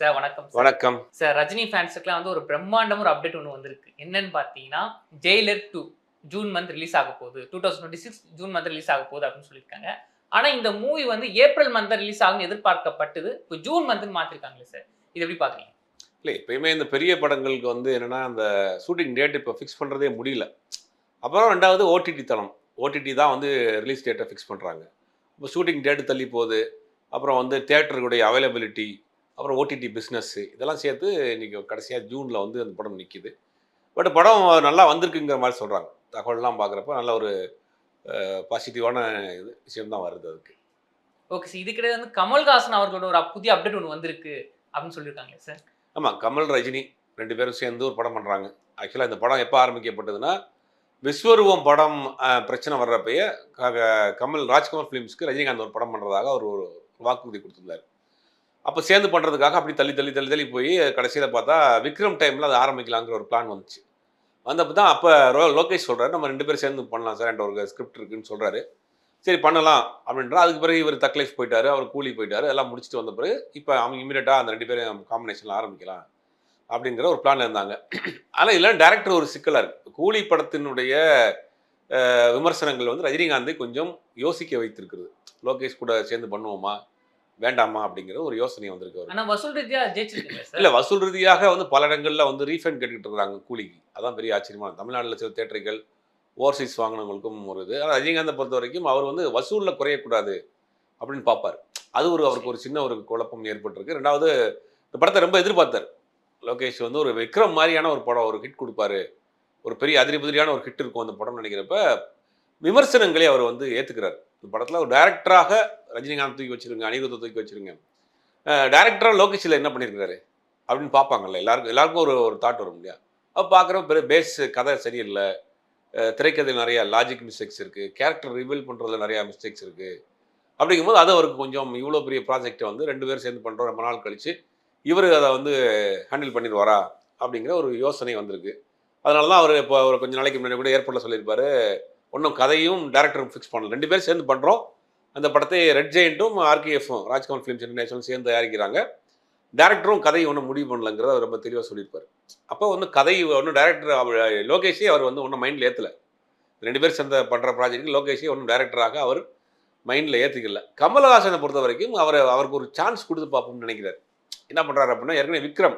Sir வணக்கம் வணக்கம். Sir Rajini ஃபேன்ஸுக்குலாம் வந்து ஒரு பிரம்மாண்டம் ஒரு அப்டேட் ஒன்று வந்திருக்கு. என்னன்னு பார்த்தீங்கன்னா Jailer two June month release ஆக போகுது. Two thousand twenty six June month release ஆக போகுது அப்படின்னு சொல்லியிருக்காங்க. ஆனால் இந்த மூவி வந்து ஏப்ரல் மந்த் ரிலீஸ் ஆகும்னு எதிர்பார்க்கப்பட்டது. இப்போ ஜூன் மந்த்னு மாற்றிருக்காங்களே சார். இது எப்படி பார்க்குறீங்க? இல்லை எப்பயுமே இந்த பெரிய படங்களுக்கு வந்து என்னன்னா அந்த ஷூட்டிங் டேட் இப்போ ஃபிக்ஸ் பண்ணுறதே முடியல. அப்புறம் ரெண்டாவது ஓடிடி தளம். ஓடிடி தான் வந்து ரிலீஸ் டேட்டை ஃபிக்ஸ் பண்ணுறாங்க இப்போ ஷூட்டிங் டேட்டு தள்ளி போகுது. அப்புறம் வந்து தேட்டருடைய அவைலபிலிட்டி அப்புறம் ஓடிடி பிஸ்னஸ்ஸு இதெல்லாம் சேர்த்து இன்றைக்கி கடைசியாக ஜூனில் வந்து அந்த படம் நிற்கிது பட் படம் நல்லா வந்திருக்குங்கிற மாதிரி சொல்கிறாங்க தகவல்லாம் பார்க்குறப்ப நல்ல ஒரு பாசிட்டிவான இது விஷயம் தான் வருது அதுக்கு. ஓகே சார் இதுக்கிடையே வந்து கமல்ஹாசன் அவர்களோட ஒரு புதிய அப்டேட் ஒன்று வந்திருக்கு அப்படின்னு சொல்லியிருக்காங்களே சார் ஆமாம் கமல் ரஜினி ரெண்டு பேரும் சேர்ந்து ஒரு படம் பண்ணுறாங்க ஆக்சுவலாக இந்த படம் எப்போ ஆரம்பிக்கப்பட்டதுன்னா விஸ்வரூபம் படம் பிரச்சனை வர்றப்பயே கமல் ராஜ்குமார் ஃபிலிம்ஸ்க்கு ரஜினிகாந்த் ஒரு படம் பண்ணுறதாக அவர் ஒரு வாக்குறுதி கொடுத்துருந்தார். அப்போ சேர்ந்து பண்ணுறதுக்காக அப்படி தள்ளி தள்ளி தள்ளி தள்ளி போய் கடைசியில் பார்த்தா விக்ரம் டைமில் அது ஆரம்பிக்கலாங்கிற ஒரு பிளான் வந்துச்சு. வந்தப்போ தான் அப்போ லோகேஷ் சொல்கிறாரு நம்ம ரெண்டு பேரும் சேர்ந்து பண்ணலாம் சார் என்ற ஒரு ஸ்கிரிப்ட் இருக்குன்னு சொல்கிறாரு சரி பண்ணலாம் அப்படின்றா அதுக்கு பிறகு இவர் தக்லைஃப் போயிட்டார் அவர் கூலி போயிட்டார் எல்லாம் முடிச்சுட்டு வந்த பிறகு இப்போ அவங்க இமீடியட்டாக அந்த ரெண்டு பேரும் காம்பினேஷனில் ஆரம்பிக்கலாம் அப்படிங்கிற ஒரு பிளான் இருந்தாங்க. ஆனால் இல்லை டேரக்டர் ஒரு சிக்கலாக இருக்குது கூலி படத்தினுடைய விமர்சனங்கள் வந்து ரஜினிகாந்தை கொஞ்சம் யோசிக்க வைத்திருக்கிறது. லோகேஷ் கூட சேர்ந்து பண்ணுவோமா? வேண்டாமா அப்படிங்கிற ஒரு யோசனை வந்திருக்கு ஆனால் வசூல் ரீதியாக ஜெயிச்சிருக்கீங்க சார்? இல்லை வசூல் ரீதியாக வந்து பல இடங்களில் வந்து ரீஃபண்ட் கேட்டுக்கிட்டு இருக்காங்க கூலிக்கு. அதான் பெரிய ஆச்சரியமான தமிழ்நாட்டில் சில தேட்டர்கள் ஓவர்சீஸ் வாங்கினவங்களுக்கும் ஒரு இது. ஆனால் ரஜினிகாந்தை பொறுத்த வரைக்கும் அவர் வந்து வசூலில் குறையக்கூடாது அப்படின்னு பார்ப்பார் அது ஒரு அவருக்கு ஒரு சின்ன ஒரு குழப்பம் ஏற்பட்டிருக்கு. ரெண்டாவது இந்த படத்தை ரொம்ப எதிர்பார்த்தார். லோகேஷ் வந்து ஒரு விக்ரம் மாதிரியான ஒரு படம் ஒரு ஹிட் கொடுப்பாரு. ஒரு பெரிய அதிரிபதிரியான ஒரு ஹிட் இருக்கும் அந்த படம் நினைக்கிறப்ப விமர்சனங்களே அவர் வந்து ஏற்றுக்கிறார் இந்த படத்தில் ஒரு டைரக்டராக ரஜினிகாந்த் தூக்கி வச்சுருங்க அனிருத்தை தூக்கி வச்சுருங்க. டேரக்டராக லோகேஷில் என்ன பண்ணியிருக்காரு அப்படின்னு பார்ப்பாங்கல்ல எல்லாருக்கும் எல்லாருக்கும் ஒரு ஒரு தாட் வரும் இல்லையா? அப்போ பார்க்குறப்ப பேஸ் கதை சரியில்லை. திரைக்கதையில் நிறையா லாஜிக் மிஸ்டேக்ஸ் இருக்குது கேரக்டர் ரிவீல் பண்ணுறதுல நிறையா மிஸ்டேக்ஸ் இருக்குது அப்படிங்கும்போது அது அவருக்கு கொஞ்சம் இவ்வளோ பெரிய ப்ராஜெக்டை வந்து ரெண்டு பேரும் சேர்ந்து பண்ணுறோம் ரொம்ப நாள் கழித்து இவர் அதை வந்து ஹேண்டில் பண்ணிடுவாரா அப்படிங்கிற ஒரு யோசனை வந்திருக்கு. அதனால தான் அவர் இப்போ ஒரு கொஞ்சம் நாளைக்கு முன்னாடி கூட ஏர்போர்ட்டில் சொல்லியிருப்பார் ஒன்றும் கதையும் டேரக்டரும் ஃபிக்ஸ் பண்ணல. ரெண்டு பேரும் சேர்ந்து பண்ணுறோம் அந்த படத்தை ரெட் ஜெயிண்ட்டும் ஆர்கேஎஃப்பும் ராஜ்கமல் ஃபிலிம்ஸ் இன்டர்நேஷனல் சேர்ந்து தயாரிக்கிறாங்க. டேரக்டரும் கதையை ஒன்றும் முடிவு பண்ணலங்கிறத அவர் ரொம்ப தெளிவாக சொல்லியிருப்பார். அப்போ வந்து கதை ஒன்றும் டேரக்டர் லோகேஷே அவர் வந்து ஒன்றும் மைண்டில் ஏற்றலை ரெண்டு பேர் சேர்ந்த பண்ணுற ப்ராஜெக்ட் லோகேஷே ஒன்றும் டேரக்டராக அவர் மைண்டில் ஏற்றிக்கல கமலஹாசனை பொறுத்த வரைக்கும் அவர் அவருக்கு ஒரு சான்ஸ் கொடுத்து பார்ப்போம்னு நினைக்கிறார். என்ன பண்ணுறாரு அப்படின்னா ஏற்கனவே விக்ரம்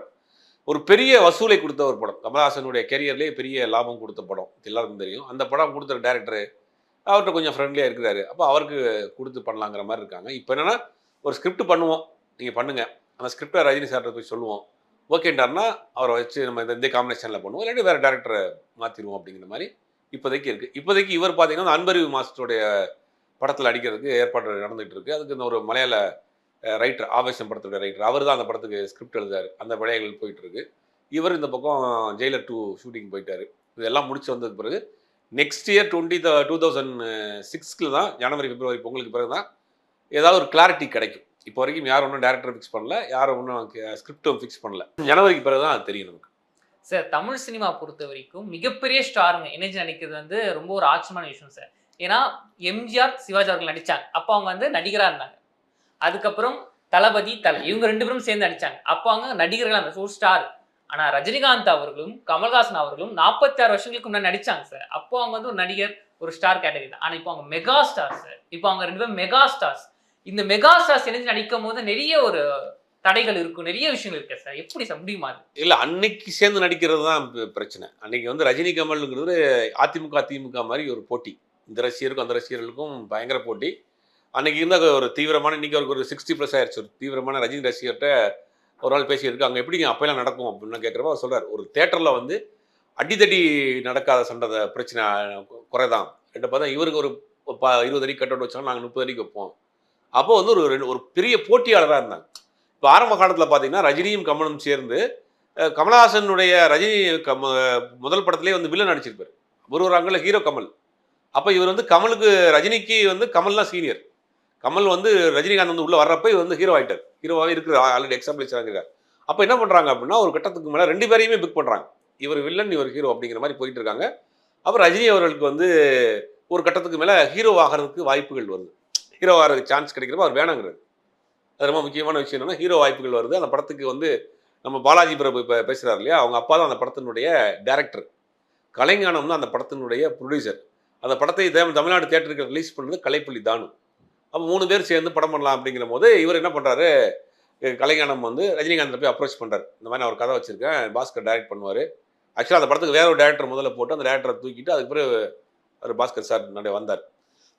ஒரு பெரிய வசூலை கொடுத்த ஒரு படம். கமலஹாசனுடைய கெரியர்லேயே பெரிய லாபம் கொடுத்த படம். எல்லாருக்கும் தெரியும். அந்த படம் கொடுத்த டேரக்டர் அவர்கிட்ட கொஞ்சம் ஃப்ரெண்ட்லியாக இருக்கிறாரு. அப்போ அவருக்கு கொடுத்து பண்ணலாங்கிற மாதிரி இருக்காங்க. இப்போ என்னென்னா ஒரு ஸ்கிரிப்ட் பண்ணுவோம். நீங்கள் பண்ணுங்கள் அந்த ஸ்கிரிப்டை ரஜினி சார்கிட்ட போய் சொல்லுவோம். ஓகேண்டார்னா அவரை வச்சு நம்ம இந்த இந்த காம்பினேஷனில் பண்ணுவோம். இல்லாட்டி வேறு டேரக்டரை மாற்றிடுவோம் அப்படிங்கிற மாதிரி இப்போதைக்கு இருக்குது இப்போதைக்கு இவர் பார்த்தீங்கன்னா அன்பறிவு மாஸ்டருடைய படத்தில் அடிக்கிறதுக்கு ஏற்பாடு நடந்துகிட்டு இருக்குது அதுக்கு இந்த ஒரு மலையாள ரைட்டர் ஆவேசம் படத்துடைய ரைட்டர் அவர் தான் அந்த படத்துக்கு ஸ்கிரிப்ட் எழுதார் அந்த விடயங்கள் போயிட்டுருக்கு இவர் இந்த பக்கம் ஜெயிலர் டூ ஷூட்டிங் போயிட்டார். இதெல்லாம் முடிச்சு வந்ததுக்கு பிறகு next year twenty two thousand சிக்ஸ்க்கில் தான் ஜனவரி பிப்ரவரி பொங்கலுக்கு பிறகு தான் ஏதாவது ஒரு கிளாரிட்டி கிடைக்கும். இப்போ வரைக்கும் யாரும் ஒன்றும் டேரக்டர் ஃபிக்ஸ் பண்ணல யாரும் ஒன்றும் ஸ்கிரிப்டும் ஃபிக்ஸ் பண்ணல. ஜனவரிக்கு பிறகு தான் அது தெரியும் நமக்கு. சார் தமிழ் சினிமா பொறுத்த வரைக்கும் மிகப்பெரிய ஸ்டாருங்க இணைஞ்சு நடிக்கிறது வந்து ரொம்ப ஒரு ஆச்சரியமான விஷயம் சார் ஏன்னா எம்ஜிஆர் சிவாஜி அவர்கள் நடித்தாங்க அப்போ அவங்க வந்து நடிகராக இருந்தாங்க. அதுக்கப்புறம் தளபதி தலை இவங்க ரெண்டு பேரும் சேர்ந்து நடிச்சாங்க. அப்போ அவங்க நடிகர்களாக இருந்தாங்க. ஒரு ஸ்டார் ஆனால் ரஜினிகாந்த் அவர்களும் கமல்ஹாசன் அவர்களும் நாற்பத்தி ஆறு வருஷங்களுக்கு முன்னாடி நடிச்சாங்க சார். அப்போ அவங்க வந்து ஒரு நடிகர் ஒரு ஸ்டார் கேட்டகரி தான். ஆனால் இப்போ அவங்க மெகா ஸ்டார் சார். இப்போ அவங்க ரெண்டு பேரும் மெகா ஸ்டார்ஸ் இந்த மெகா ஸ்டார்ஸ் இணைஞ்சு நடிக்கும் போது நிறைய ஒரு தடைகள் இருக்கும். நிறைய விஷயங்கள் இருக்கு சார். எப்படி சார் முடியுமா அது? இல்லை அன்னைக்கு சேர்ந்து நடிக்கிறது தான் பிரச்சனை. அன்னைக்கு வந்து ரஜினி கமல்ங்கிறது அதிமுக திமுக மாதிரி ஒரு போட்டி. இந்த ரசிகருக்கும் அந்த ரசிகர்களுக்கும் பயங்கர போட்டி. அன்னைக்கு இருந்த ஒரு தீவிரமான இன்னைக்கு அவருக்கு ஒரு சிக்ஸ்டி ப்ளஸ் ஆயிடுச்சு ஒரு தீவிரமான ரஜினி ரசிகர்கிட்ட ஒரு நாள் பேசியிருக்கு அங்கே எப்படிங்க அப்போல்லாம் நடக்கும்? அப்படின்னு கேட்குறப்ப அவர் சொல்கிறார் ஒரு தேட்டரில் வந்து அடித்தடி நடக்காத சண்டை பிரச்சனை குறைதான். ரெண்டு பார்த்தா இவருக்கு ஒரு ப இருபது அடி கட் அவுட் வச்சாலும் நாங்கள் முப்பது அடிக்கு வைப்போம். அப்போ வந்து ஒரு ரெண்டு ஒரு பெரிய போட்டியாளராக இருந்தாங்க. இப்போ ஆரம்ப காலத்தில் பார்த்தீங்கன்னா ரஜினியும் கமலும் சேர்ந்து கமலஹாசனுடைய ரஜினி கம முதல் படத்திலே வந்து வில்லன் நடிச்சிருப்பார். ஒரு ஒரு அங்கில் ஹீரோ கமல். அப்போ இவர் வந்து கமலுக்கு ரஜினிக்கு வந்து கமல் சீனியர். கமல் வந்து ரஜினிகாந்த் வந்து உள்ளே வர்றப்ப வந்து ஹீரோ ஆகிட்டார் ஹீரோவாக இருக்கிற ஆல்ரெடி எக்ஸாம்பிள் இருக்கிறார் அப்போ என்ன பண்ணுறாங்க அப்படின்னா ஒரு கட்டத்துக்கு மேலே ரெண்டு பேரையுமே பிக் பண்ணுறாங்க இவர் வில்லன் இவர் ஹீரோ அப்படிங்கிற மாதிரி போயிட்டு இருக்காங்க. அப்போ ரஜினி அவர்களுக்கு வந்து ஒரு கட்டத்துக்கு மேலே ஹீரோ ஆகிறதுக்கு வாய்ப்புகள் வருது. ஹீரோ ஆகிறதுக்கு சான்ஸ் கிடைக்கிறப்ப அவர் வேணாங்கிறது அது ரொம்ப முக்கியமான விஷயம் என்னென்னா ஹீரோ வாய்ப்புகள் வருது. அந்த படத்துக்கு வந்து நம்ம பாலாஜி பிரபு இப்போ பேசுகிறார் இல்லையா? அவங்க அப்பா தான் அந்த படத்தினுடைய டேரக்டர் கலைஞானம் தான் அந்த படத்தினுடைய ப்ரொடியூசர் அந்த படத்தை தமிழ்நாடு தேட்டருக்கு ரிலீஸ் பண்ணுறது கலைப்புலி தானு. அப்போ மூணு பேர் சேர்ந்து படம் பண்ணலாம் அப்படிங்கிற போது இவர் என்ன பண்ணுறாரு கலைஞானம் வந்து ரஜினிகாந்த் போய் அப்ரோச் பண்ணுறாரு இந்த மாதிரி நான் ஒரு கதை வச்சுருக்கேன். பாஸ்கர் டைரக்ட் பண்ணுவார். ஆக்சுவலாக அந்த படத்துக்கு வேற ஒரு டேரக்டர் முதல்ல போட்டு அந்த டேரக்டரை தூக்கிட்டு அதுக்கு பிறகு அவர் பாஸ்கர் சார் நிறைய வந்தார்.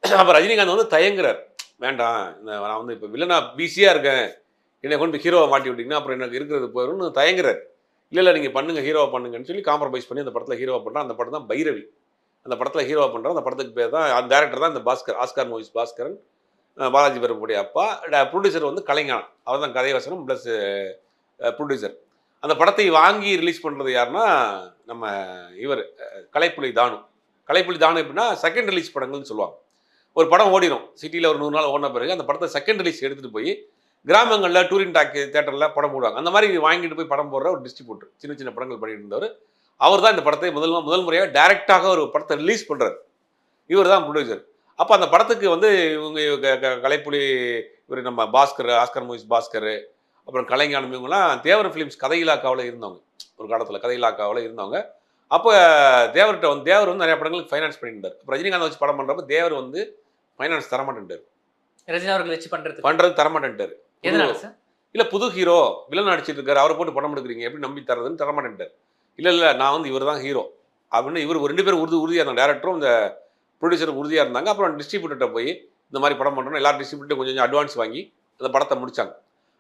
அப்போ ரஜினிகாந்த் வந்து தயங்குறார். வேண்டாம் இந்த நான் வந்து இப்போ வில்லனா பிஸியாக இருக்கேன். என்னை கொண்டு போய் ஹீரோவை மாட்டி விட்டிங்கன்னா அப்புறம் எனக்கு இருக்கிறது போயிடும்னு தயங்குறார். இல்லை இல்லை நீங்கள் பண்ணுங்க ஹீரோவை பண்ணுங்கன்னு சொல்லி காம்ப்ரமைஸ் பண்ணி அந்த படத்தில் ஹீரோவை பண்ணுறோம் அந்த படம் தான் பைரவி. அந்த படத்தில் ஹீரோவை பண்ணுறேன் அந்த படத்துக்கு பேர் தான் அந்த டேரக்டர் தான் இந்த பாஸ்கர் ஆஸ்கார் மூவிஸ் பாஸ்கரன். பாலாஜி பிரபுடைய அப்பா ப்ரொடியூசர் வந்து கலைஞானம் அவர் தான் கதை வசனம் ப்ளஸ் ப்ரொடியூசர் அந்த படத்தை வாங்கி ரிலீஸ் பண்ணுறது யாருன்னா நம்ம இவர் கலைப்புலி தானு. கலைப்புலி தானு எப்படின்னா செகண்ட் ரிலீஸ் படங்கள்னு சொல்லுவாங்க. ஒரு படம் ஓடிடும் சிட்டியில் ஒரு நூறு நாள் ஓடின பிறகு அந்த படத்தை செகண்ட் ரிலீஸ் எடுத்துகிட்டு போய் கிராமங்களில் டூரிங் டாக்கி தேட்டரில் படம் போடுவாங்க. அந்த மாதிரி வாங்கிட்டு போய் படம் போடுற ஒரு டிஸ்ட்ரிபியூட்டர் சின்ன சின்ன படங்கள் பண்ணிட்டு இருந்தவர். அவர் தான் இந்த படத்தை முதல் முதல் முறையாக டேரெக்டாக ஒரு படத்தை ரிலீஸ் பண்ணுறாரு இவர் தான் ப்ரொடியூசர் அப்போ அந்த படத்துக்கு வந்து இவங்க கலைப்புலி இவர் நம்ம பாஸ்கர் ஆஸ்கர் மூவிஸ் பாஸ்கர் அப்புறம் கலைஞானம் இவங்கெல்லாம் தேவர் ஃபிலிம்ஸ் கதை இலாக்காவில் இருந்தவங்க. ஒரு காலத்தில் கதை இலாக்காவில் இருந்தவங்க. அப்போ தேவர்கிட்ட வந்து தேவர் வந்து நிறைய படங்களுக்கு ஃபைனான்ஸ் பண்ணிட்டு இருந்தார் இப்போ ரஜினிகாந்த் வச்சு படம் பண்ணுறப்ப தேவர் வந்து ஃபைனான்ஸ் தரமாட்டேன்ட்டார். ரஜினி அவர்கள் வச்சு பண்றதுக்கு பண்ணுறது தரமாட்டேன்ட்டார். எதனால சார்? இல்லை புது ஹீரோ வில்லன் நடிச்சிட்டு இருக்காரு. அவரை போட்டு படம் எடுக்கிறீங்க. எப்படி நம்பி தரதுன்னு தரமாட்டேன்ட்டார். இல்லை இல்லை நான் வந்து இவர் தான் ஹீரோ. அப்படின்னு இவர் ரெண்டு பேரும் உறுதி உறுதியாக இருந்தாங்க. டேரக்டரும் இந்த ப்ரொடியூசரும் உறுதியாக இருந்தாங்க. அப்புறம் டிஸ்ட்ரிபியூட்டர்கிட்ட போய் இந்த மாதிரி படம் பண்ணுறோம் எல்லா டிஸ்ட்ரிபியூட்டரும் கொஞ்சம் கொஞ்சம் அட்வான்ஸ் வாங்கி அந்த படத்தை முடித்தாங்க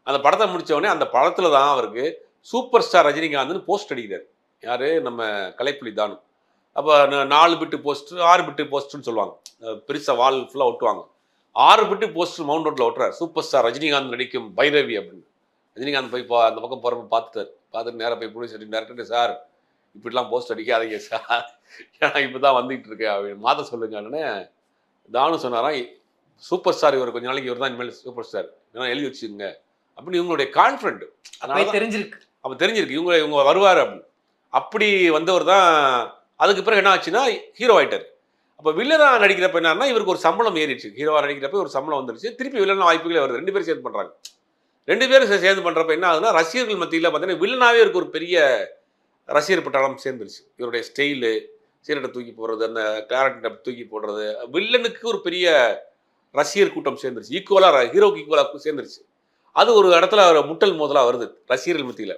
அந்த படத்தை முடித்தவொடனே அந்த படத்தில் தான் அவருக்கு சூப்பர் ஸ்டார் ரஜினிகாந்த்னு போஸ்ட் அடிக்கிறார். யார்? நம்ம கலைப்புலி தானு. அப்போ நாலு பிட்டு போஸ்ட்டு ஆறு பிட்டு போஸ்ட்டுன்னு சொல்லுவாங்க. பெருசாக வால் ஃபுல்லாக ஒட்டுவாங்க. ஆறு பிட்டு போஸ்டர் மவுண்ட் ரோட்டில் ஒட்டுறார். சூப்பர் ஸ்டார் ரஜினிகாந்த் நடிக்கும் பைரவி அப்படின்னு. ரஜினிகாந்த் போய் பா- அந்த பக்கம் போகிறப்ப பார்த்துட்டார். பார்த்துட்டு நேராக போய் ப்ரொடியூசர் டேரக்டர் சார் இப்படிலாம் போஸ்ட் அடிக்காதீங்க சார் ஏன்னா இப்போ தான் வந்துகிட்டு இருக்கேன் அப்படின்னு மாற்ற சொல்லுங்கன்னு தானு சொன்னாராம் சூப்பர் ஸ்டார் இவர் கொஞ்ச நாளைக்கு இவர் தான் இனிமேல் சூப்பர் ஸ்டார் ஏன்னா எழுதி வச்சுக்கோங்க. அப்படின்னு இவங்களுடைய கான்ஃபிடென்ட் அப்பவே தெரிஞ்சிருக்கு. அப்போ தெரிஞ்சிருக்கு. இவங்க இவங்க வருவார் அப்படின்னு அப்படி வந்தவர் தான் அதுக்கு பிறகு என்ன ஆச்சுன்னா ஹீரோ ஆயிட்டார். அப்போ வில்லனா நடிக்கிறப்ப என்னன்னா இவருக்கு ஒரு சம்பளம் ஏறிடுச்சு. ஹீரோவா நடிக்கிறப்ப ஒரு சம்பளம் வந்துருச்சு. திருப்பி வில்லனா வாய்ப்புகளே வருது. ரெண்டு பேரும் சேர்ந்து பண்ணுறாங்க ரெண்டு பேரும் சேர்ந்து பண்ணுறப்ப என்ன ஆகுதுன்னா ரசிகர்கள் மத்தியில் பார்த்தீங்கன்னா வில்லனாவே இருக்கு ஒரு பெரிய ரசிகர் பட்டாளம் சேர்ந்துருச்சு. இவருடைய ஸ்டைலு சீரட்டை தூக்கி போடுறது அந்த கேரக்டரை தூக்கி போடுறது வில்லனுக்கு ஒரு பெரிய ரசிகர் கூட்டம் சேர்ந்துருச்சு. ஈக்குவலாக ஹீரோக்கு ஈக்குவலாக சேர்ந்துருச்சு. அது ஒரு இடத்துல அவர் முட்டல் மோதலாக வருது ரசிகர்கள் மத்தியில்.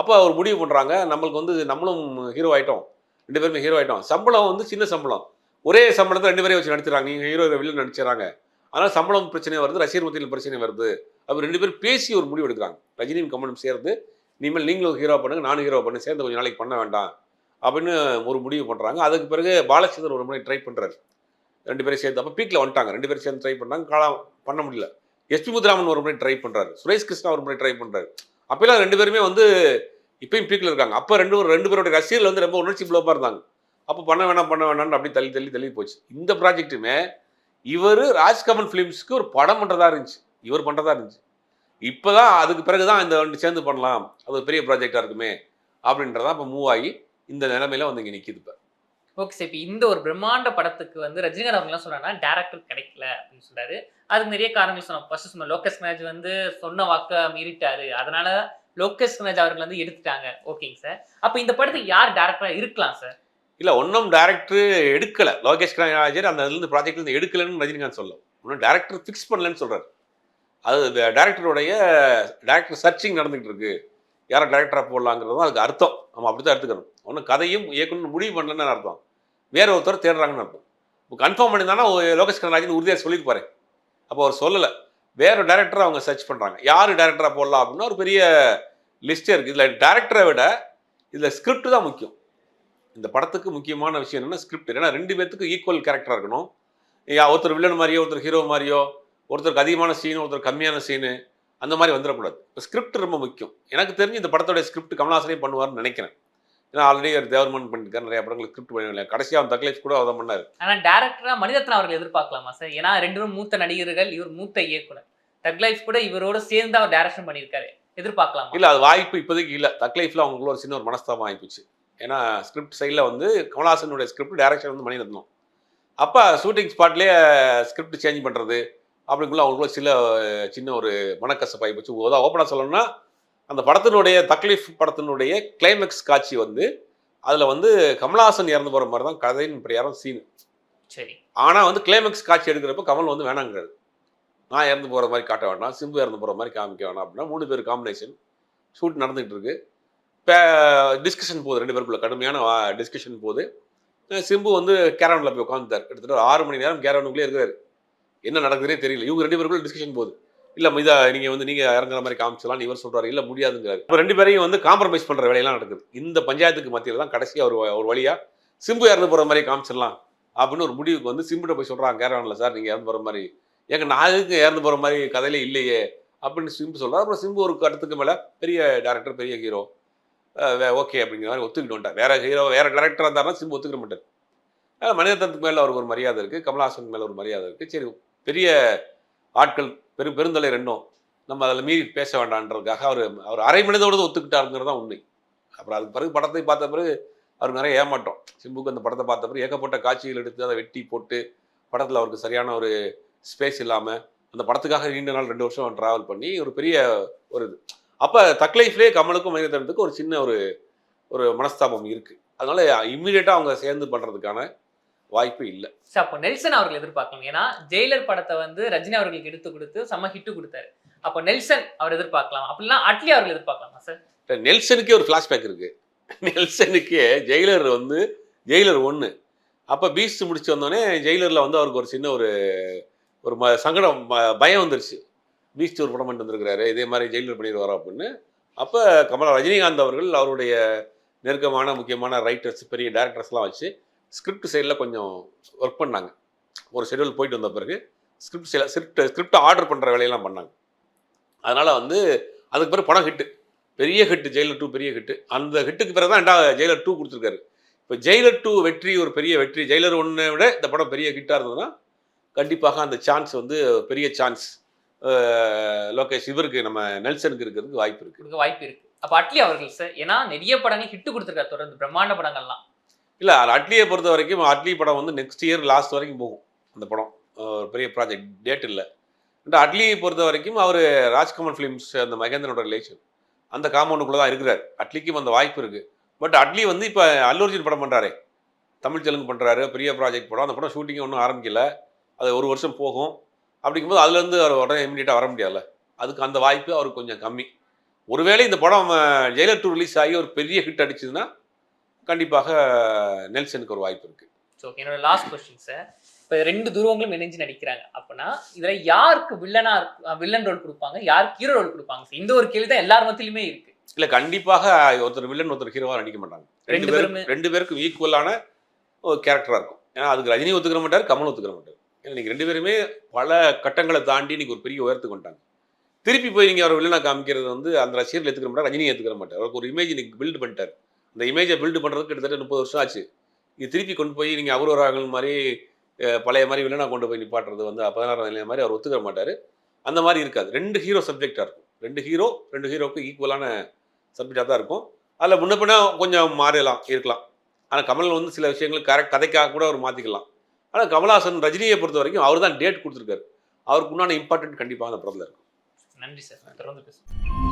அப்போ அவர் முடிவு பண்ணுறாங்க நம்மளுக்கு வந்து நம்மளும் ஹீரோ ஆகிட்டோம் ரெண்டு பேருமே ஹீரோ ஆகிட்டோம் சம்பளம் வந்து சின்ன சம்பளம். ஒரே சம்பளத்தை ரெண்டு பேரையும் வச்சு நடிச்சுறாங்க நீங்கள் ஹீரோ வில்லன் நடிச்சுறாங்க அதனால் சம்பளம் பிரச்சனை வருது ரசிகர் மத்தியில் பிரச்சனை வருது. அப்படி ரெண்டு பேரும் பேசி ஒரு முடிவு எடுக்கிறாங்க. ரஜினியும் கமலும் சேர்ந்து இனிமேல் நீங்களும் ஹீரோ பண்ணுங்க நானும் ஹீரோ பண்ணு சேர்ந்து கொஞ்சம் நாளைக்கு பண்ண வேண்டாம் அப்படின்னு ஒரு முடிவு பண்ணுறாங்க அதுக்கு பிறகு பாலச்சந்தர் ஒரு முறை ட்ரை பண்ணுறாரு ரெண்டு பேரும் சேர்ந்து. அப்போ பீக்கில் வந்துட்டாங்க. ரெண்டு பேரும் சேர்ந்து ட்ரை பண்ணாங்க. காலம் பண்ண முடியல. எஸ்பி முத்துராமன் ஒரு முறை ட்ரை பண்ணுறாரு சுரேஷ் கிருஷ்ணா ஒரு முறை ட்ரை பண்ணுறாரு அப்போலாம் ரெண்டு பேருமே வந்து இப்பயும் பீக்கில் இருக்காங்க. அப்போ ரெண்டு ரெண்டு பேரோட ரசிகர்கள் வந்து ரொம்ப உணர்ச்சி புலப்பாக இருந்தாங்க அப்போ பண்ண வேணாம் பண்ண வேணாம்னு அப்படி தள்ளி தள்ளி தள்ளி போச்சு. இந்த ப்ராஜெக்ட்டுமே இவர் ராஜ்கமல் ஃபிலிம்ஸ்க்கு ஒரு படம் பண்ணுறதா இருந்துச்சு. இவர் பண்ணுறதா இருந்துச்சு. இப்போ தான் அதுக்கு பிறகு தான் இந்த ரெண்டு சேர்ந்து பண்ணலாம். அது ஒரு பெரிய ப்ராஜெக்டாக இருக்குமே அப்படின்றதான் இப்போ மூவ் ஆகி இந்த நிலைமையில வந்து இங்கே நிற்கிது இப்போ. ஓகே சார் இப்போ இந்த ஒரு பிரம்மாண்ட படத்துக்கு வந்து ரஜினிகாந்த் அவங்க என்ன சொல்றாங்கன்னா டேரக்டர் கிடைக்கல அப்படின்னு சொல்றாரு. அதுக்கு நிறைய காரணங்கள் சொன்னோம் ஃபர்ஸ்ட் சொன்ன லோகஸ் கனராஜ் வந்து சொன்ன வாக்க மீறிட்டாரு. அதனால லோகஸ் கனராஜ் அவர்கள் வந்து எடுத்துட்டாங்க. ஓகேங்க சார் அப்போ இந்த படத்துக்கு யார் டேரக்டரா இருக்கலாம் சார் இல்லை ஒன்றும் டேரக்டர் எடுக்கலை. லோகேஷ் கனகராஜர் அந்த இதுலேருந்து ப்ராஜெக்ட்லேருந்து எடுக்கலைன்னு ரஜினிகாந்த் சொல்ல ஒன்றும் டேரக்டர் ஃபிக்ஸ் பண்ணலன்னு சொல்கிறார் அது டேரக்டருடைய டேரக்டர் சர்ச்சிங் நடந்துகிட்டு இருக்கு யாரை டேரக்டராக போடலாங்கிறது தான் அதுக்கு அர்த்தம். நம்ம அப்படி தான் எடுத்துக்கணும். ஒன்றும் கதையும் இயக்குன்னு முடிவு பண்ணலன்னு அர்த்தம்? வேற ஒருத்தர் தேடுறாங்கன்னு அர்த்தம். இப்போ கன்ஃபார்ம் பண்ணியிருந்தானா லோகேஷ் கனராஜன் உறுதியாக சொல்லியிருப்பாரு அப்போ அவர் சொல்லலை. வேற டேரக்டரை அவங்க சர்ச் பண்ணுறாங்க யார் டேரக்டராக போடலாம் அப்படின்னா ஒரு பெரிய லிஸ்ட்டே இருக்குது இதில் டேரக்டரை விட இதில் ஸ்கிரிப்ட் தான் முக்கியம். இந்த படத்துக்கு முக்கியமான விஷயம் என்னென்னா ஸ்கிரிப்ட் ஏன்னா ரெண்டு பேர்த்துக்கு ஈக்குவல் கேரக்டராக இருக்கணும். ஒருத்தர் வில்லன் மாதிரியோ ஒருத்தர் ஹீரோ மாதிரியோ ஒருத்தருக்கு அதிகமான சீனு ஒருத்தர் கம்மியான சீனு அந்த மாதிரி வந்துடக்கூடாது. இப்போ ஸ்கிரிப்ட் ரொம்ப முக்கியம். எனக்கு தெரிஞ்சு இந்த படத்தோட ஸ்கிரிப்ட் கமலாசனே பண்ணுவார்னு நினைக்கிறேன். ஏன்னா ஆல்ரெடி ஒரு தேவர்மன் பண்ணிருக்காரு நிறைய படங்களுக்கு ஸ்கிரிப்ட் பண்ணி கடைசியாக அவன் தக்லேஷ் கூட அதை பண்ணார். ஆனா டேரக்டரா மணிரத்னம் அவர்கள் எதிர்பார்க்கலாமா சார்? ஏன்னா ரெண்டு பேரும் மூத்த நடிகர்கள் இவர் மூத்த இயக்குனர். தக் லைஃப் கூட இவரோட சேர்ந்து அவர் டைரக்ஷன் பண்ணியிருக்காரு. எதிர்பார்க்கலாமா? இல்லை அது வாய்ப்பு இப்போதைக்கு இல்லை. தக்லைஃபில் அவங்களுக்குள்ள ஒரு சின்ன ஒரு மனஸ்தாபம் ஆகிப்போச்சு ஏன்னா ஸ்கிரிப்ட் சைடில் வந்து கமலாசனுடைய ஸ்கிரிப்ட் டைரக்ஷன் வந்து மணிரத்னம் அப்போ ஷூட்டிங் ஸ்பாட்லேயே ஸ்கிரிப்ட் சேஞ்ச் பண்ணுறது அப்படிங்குள்ள அவங்களுக்குள்ள சில சின்ன ஒரு மனக்கசப்பாய் போச்சு ஓதான் ஓப்பனாக சொல்லணும்னா அந்த படத்தினுடைய தக்லீஃப் படத்தினுடைய கிளைமேக்ஸ் காட்சி வந்து அதில் வந்து கமலஹாசன் இறந்து போகிற மாதிரி தான் கதையின் பிரகாரம் சீன் சரி. ஆனால் வந்து கிளைமேக்ஸ் காட்சி எடுக்கிறப்ப கமல் வந்து வேணாங்கிறாரு. நான் இறந்து போகிற மாதிரி காட்ட வேண்டாம் சிம்பு இறந்து போகிற மாதிரி காமிக்க வேணாம் அப்படின்னா மூணு பேர் காம்பினேஷன் ஷூட் நடந்துகிட்டு இருக்கு. இப்போ டிஸ்கஷன் போகுது ரெண்டு பேருக்குள்ள கடுமையான டிஸ்கஷன் போகுது. சிம்பு வந்து கேரவனில் போய் உட்காந்துட்டார் கிட்டத்தட்ட ஒரு ஆறு மணி நேரம் கேரவனுக்குள்ளே இருக்கிறாரு. என்ன நடக்குதுன்னே தெரியல. இவங்க ரெண்டு பேருக்குள்ள டிஸ்கஷன் போகுது. இல்லை இதா நீங்கள் வந்து நீங்கள் இறங்குற மாதிரி காமிச்சலாம் இவர் சொல்கிறாரு இல்லை முடியாதுங்கிறாரு. இப்போ ரெண்டு பேரையும் வந்து காம்ப்ரமைஸ் பண்ணுற வேலையெல்லாம் நடக்குது. இந்த பஞ்சாயத்துக்கு மத்தியில் தான் கடைசியாக ஒரு ஒரு வழியாக சிம்பு இறந்து போகிற மாதிரி காமிச்சிடலாம் அப்படின்னு ஒரு முடிவுக்கு வந்து சிம்புட்ட போய் சொல்கிறாங்க கேரவனில் சார் நீங்கள் இறந்து போகிற மாதிரி. எங்க நான் எதுக்கு இறந்து போகிற மாதிரி கதையிலே இல்லையே அப்படின்னு சிம்பு சொல்கிறார் அப்புறம் சிம்பு ஒரு கட்டத்துக்கு மேலே பெரிய டேரக்டர் பெரிய ஹீரோ ஓகே அப்படிங்கிற மாதிரி ஒத்துக்கிட்டு வேறு வேற ஹீரோ வேற டேரக்டர் இருந்தாருன்னா சிம்பு ஒத்துக்கிற மாட்டார். மனிதத்தனத்துக்கு மேலே அவருக்கு ஒரு மரியாதை இருக்குது கமலஹாசனுக்கு மேலே ஒரு மரியாதை இருக்குது சரி பெரிய ஆட்கள் பெரு பெருந்தலை ரெண்டும் நம்ம அதில் மீறி பேச வேண்டான்றதுக்காக அவர் அவர் அரை மனிதோடு ஒத்துக்கிட்டாருங்கிறது தான் உண்மை. அப்புறம் அதுக்கு பிறகு படத்தை பார்த்த பிறகு அவர் நிறைய ஏமாற்றம். சிம்புக்கு அந்த படத்தை பார்த்த பிறகு ஏகப்பட்ட காட்சிகள் எடுத்து அதை வெட்டி போட்டு படத்தில் அவருக்கு சரியான ஒரு ஸ்பேஸ் இல்லாமல் அந்த படத்துக்காக நீண்ட நாள் ரெண்டு வருஷம் ட்ராவல் பண்ணி ஒரு பெரிய ஒரு இது. அப்போ தக்லைஃப்லேயே கமலுக்கும் மனிதத்தனத்துக்கும் ஒரு சின்ன ஒரு ஒரு மனஸ்தாபம் இருக்குது அதனால் இம்மிடியேட்டாக அவங்க சேர்ந்து பண்ணுறதுக்கான வாய்ப்பு இல்லை. சார் அப்போ நெல்சன் அவர்கள் எதிர்பார்க்கலாம் ஏன்னா ஜெயிலர் படத்தை வந்து ரஜினி அவர்களுக்கு எடுத்து கொடுத்து செம்ம ஹிட்டு கொடுத்தாரு. அப்போ நெல்சன் அவர் எதிர்பார்க்கலாம். அப்படிலாம் அட்லி அவர்கள் எதிர்பார்க்கலாமா சார் நெல்சனுக்கே ஒரு ஃப்ளாஷ்பேக் இருக்கு. நெல்சனுக்கே ஜெயிலர் வந்து ஜெயிலர் ஒன்று அப்போ பீஸ்ட் முடிச்சு வந்தோடனே ஜெயிலரில் வந்து அவருக்கு ஒரு சின்ன ஒரு ஒரு ம சங்கடம் பயம் வந்துருச்சு. பீஸ்ட் ஒரு படம் பண்ணிட்டு வந்திருக்கிறாரு இதே மாதிரி ஜெயிலர் பண்ணிடுவாரோ அப்படின்னு. அப்போ கமலா ரஜினிகாந்த் அவர்கள் அவருடைய நெருக்கமான முக்கியமான ரைட்டர்ஸ் பெரிய டேரக்டர்ஸ்லாம் வச்சு ஸ்கிரிப்ட் சைடில் கொஞ்சம் ஒர்க் பண்ணாங்க. ஒரு ஷெடியூல் போயிட்டு வந்த பிறகு ஸ்கிரிப்ட் சைடில் ஸ்கிரிப்ட் ஸ்கிரிப்ட் ஆர்டர் பண்ணுற வேலையெல்லாம் பண்ணாங்க. அதனால் வந்து அதுக்கு பிறகு படம் ஹிட்டு பெரிய ஹிட்டு ஜெயிலர் டூ பெரிய ஹிட்டு அந்த ஹிட்டுக்கு பிறகு தான் ரெண்டா ஜெயிலர் டூ கொடுத்துருக்காரு. இப்போ ஜெயிலர் டூ வெற்றி ஒரு பெரிய வெற்றி. ஜெயிலர் ஒன்றை விட இந்த படம் பெரிய ஹிட்டாக இருந்ததுன்னா கண்டிப்பாக அந்த சான்ஸ் வந்து பெரிய சான்ஸ் லோகேஷ் இவருக்கு நம்ம நெல்சனுக்கு இருக்கிறதுக்கு வாய்ப்பு இருக்குது வாய்ப்பு இருக்குது அப்போ அட்லி அவர்கள் சார் ஏன்னா நிறைய படங்கள் ஹிட்டு கொடுத்துருக்காரு தொடர்ந்து பிரம்மாண்ட படங்கள்லாம். இல்லை அட்லியை பொறுத்த வரைக்கும் அட்லி படம் வந்து நெக்ஸ்ட் இயர் லாஸ்ட் வரைக்கும் போகும் அந்த படம். ஒரு பெரிய ப்ராஜெக்ட் டேட் இல்லை. அட்லியை பொறுத்த வரைக்கும் அவர் ராஜ்கமல் ஃபிலிம்ஸ் அந்த மகேந்திரனோட ரிலேஷன் அந்த காம்பவுண்டுக்குள்ளே தான் இருக்கிறார். அட்லிக்கும் அந்த வாய்ப்பு இருக்குது பட் அட்லி வந்து இப்போ அல்லூர்ஜின் படம் பண்ணுறாரே தமிழ் தெலுங்கு பண்ணுறாரு பெரிய ப்ராஜெக்ட் படம். அந்த படம் ஷூட்டிங் ஒன்றும் ஆரம்பிக்கல. அது ஒரு வருஷம் போகும். அப்படிங்கும்போது அதுலேருந்து அவர் உடனே இமீடியட்டாக வர முடியாதுல்ல. அதுக்கு அந்த வாய்ப்பு அவருக்கு கொஞ்சம் கம்மி. ஒருவேளை இந்த படம் ஜெயிலர் டூ ரிலீஸ் ஆகி ஒரு பெரிய ஹிட் அடிச்சதுன்னா கண்டிப்பாக நெல்சனுக்கு ஒரு வாய்ப்பு இருக்குது ஸோ என்னோட லாஸ்ட் கொஸ்டின் சார் இப்போ ரெண்டு துருவங்களும் இணைஞ்சு நடிக்கிறாங்க. அப்படின்னா இதுல யாருக்கு வில்லனா வில்லன் ரோல் கொடுப்பாங்க? யாருக்கு ஹீரோ ரோல் கொடுப்பாங்க? இந்த ஒரு கேள்வி தான் எல்லார் மத்தியிலுமே இருக்கு. இல்லை கண்டிப்பாக ஒருத்தர் வில்லன் ஒருத்தர் ஹீரோவாக நடிக்க மாட்டாங்க. ரெண்டு பேரும். ரெண்டு பேருக்கும் ஈக்குவலான ஒரு கேரக்டராக இருக்கும். ஏன்னா அதுக்கு ரஜினி ஒத்துக்கிற மாட்டார் கமல் ஒத்துக்கிற மாட்டார். ஏன்னா நீங்கள் ரெண்டு பேருமே பல கட்டங்களை தாண்டி இன்னைக்கு ஒரு பெரிய உயரத்துக்கு வந்துட்டாங்க. திருப்பி போய் நீங்கள் அவர் வில்லனா காமிக்கிறது வந்து அந்த ரசிகர்கள் ஏற்றுக்கிற மாட்டார் ரஜினி ஏற்றுக்கிற மாட்டார். அவருக்கு ஒரு இமேஜ் இன்னைக்கு பில்டு பண்ணிட்டார். அந்த இமேஜை பில்டு பண்ணுறதுக்கு கிட்டத்தட்ட முப்பது வருஷம் ஆச்சு. இது திருப்பி கொண்டு போய் நீங்கள் அவர் ஒரு மாதிரி பழைய மாதிரி வில்லனா கொண்டு போய் நிப்பாட்டுறது வந்து பதினாறாம் நிலைய மாதிரி அவர் ஒத்துக்க மாட்டார். அந்த மாதிரி இருக்காது. ரெண்டு ஹீரோ சப்ஜெக்டாக இருக்கும். ரெண்டு ஹீரோ ரெண்டு ஹீரோவுக்கு ஈக்குவலான சப்ஜெக்டாக தான் இருக்கும். அதில் முன்னப்பின்னா கொஞ்சம் மாறலாம் இருக்கலாம். ஆனால் கமல் வந்து சில விஷயங்கள் கரெக்ட் கதைக்காக கூட அவர் மாற்றிக்கலாம் ஆனால் கமல்ஹாசன் ரஜினியை பொறுத்த வரைக்கும் அவர் தான் டேட் கொடுத்துருக்காரு. அவருக்கு உண்டான இம்பார்ட்டன்ட் கண்டிப்பாக அந்த படத்தில் இருக்கும். நன்றி சார். தொடர்ந்து பேசுகிறேன்